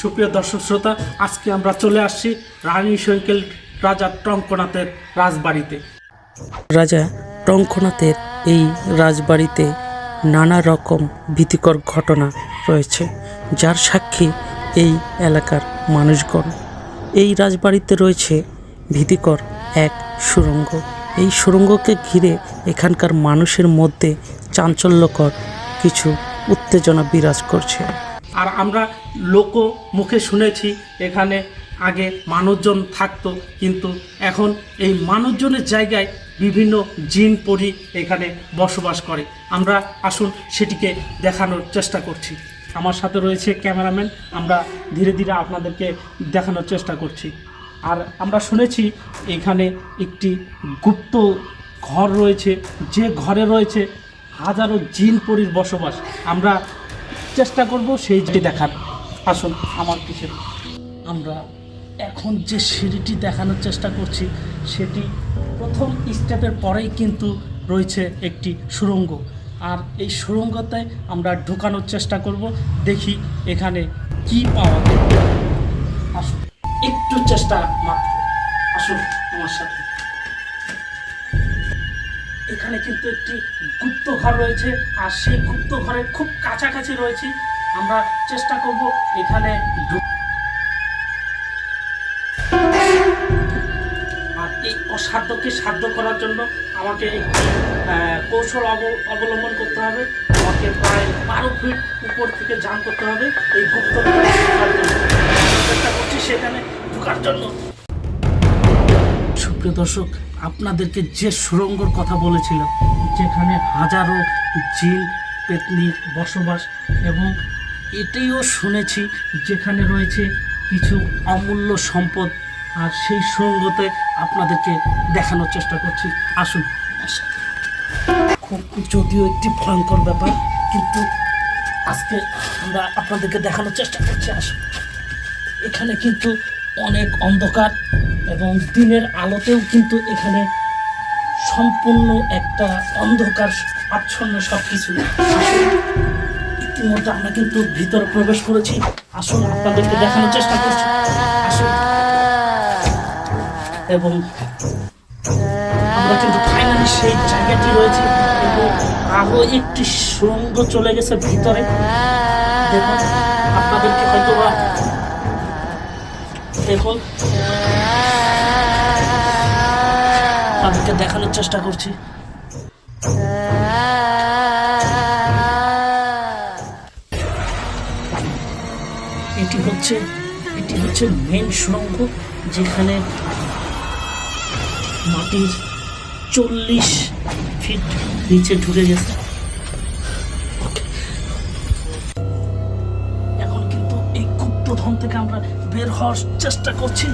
সুপ্রিয় দর্শক শ্রোতা, আজকে আমরা চলে আসছি রানী সৈকেল রাজা টঙ্কনাথের রাজবাড়িতে। রাজা টঙ্কনাথের এই রাজবাড়িতে নানা রকম ভীতিকর ঘটনা রয়েছে, যার সাক্ষী এই এলাকার মানুষগণ। এই রাজবাড়িতে রয়েছে ভীতিকর এক সুরঙ্গ। এই সুরঙ্গকে ঘিরে এখানকার মানুষের মধ্যে চাঞ্চল্যকর কিছু উত্তেজনা বিরাজ করছে। আর আমরা লোক মুখে শুনেছি, এখানে আগে মানুষজন থাকতো, কিন্তু এখন এই মানুষজনের জায়গায় বিভিন্ন জিন পরি এখানে বসবাস করে। আমরা আসুন সেটিকে দেখানোর চেষ্টা করছি। আমার সাথে রয়েছে ক্যামেরাম্যান, আমরা ধীরে ধীরে আপনাদেরকে দেখানোর চেষ্টা করছি। আর আমরা শুনেছি এখানে একটি গুপ্ত ঘর রয়েছে, যে ঘরে রয়েছে হাজারো জিন পরির বসবাস। আমরা চেষ্টা করব সেই যে দেখার। আসুন, আমার পিছনে আমরা এখন যে সিঁড়িটি দেখানোর চেষ্টা করছি, সেটি প্রথম স্টেপের পরেই কিন্তু রয়েছে একটি সুড়ঙ্গ আর এই সুড়ঙ্গতে আমরা ঢোকানোর চেষ্টা করব। দেখি এখানে কি পাওয়া আসুন, একটু চেষ্টা মাত্র। আসুন, আমার সাথে। এখানে কিন্তু একটি গুপ্ত ঘর রয়েছে, আর সেই গুপ্ত ঘরের খুব কাছাকাছি রয়েছে। আমরা চেষ্টা করব এখানে আর এই অসাধ্যকে সাধ্য করার জন্য আমাকে একটি কৌশল অব- অবলম্বন করতে হবে। আমাকে প্রায় বারো ফিট উপর থেকে জাম করতে হবে এই গুপ্ত চেষ্টা করছি সেখানে ঢোকার জন্য। সুপ্রিয় দর্শক, আপনাদেরকে যে সুরঙ্গর কথা বলেছিলাম, যেখানে হাজারো জিন, পেতনি বসবাস এবং এটাইও শুনেছি যেখানে রয়েছে কিছু অমূল্য সম্পদ আর সেই সুরঙ্গতে আপনাদেরকে দেখানোর চেষ্টা করছি। আসুন। খুব যদিও একটি ভয়ঙ্কর ব্যাপার, কিন্তু আজকে আমরা আপনাদেরকে দেখানোর চেষ্টা করছি। আসুন। এখানে কিন্তু অনেক অন্ধকার এবং দিনের আলোতেও কিন্তু এখানে সম্পূর্ণ একটা অন্ধকার আচ্ছন্ন সব কিছু ইতিমধ্যে আমরা কিন্তু ভিতরে প্রবেশ করেছি। আসুন আপনাদেরকে দেখানোর চেষ্টা করছি। এবং আমরা কিন্তু ফাইনালি সেই জায়গাটি রয়েছে এবং আরও একটি সুরঙ্গ চলে গেছে ভিতরে। আপনাদেরকে হয়তো বা দেখুন। তাদেরকে দেখানোর চেষ্টা করছি। এটি হচ্ছে এটি হচ্ছে মেন সুড়ঙ্গ, যেখানে মাটির চল্লিশ ফিট নিচে ঢুকে গেছে। এখন কিন্তু এই গুপ্তধন থেকে আমরা বের হওয়ার চেষ্টা করছি।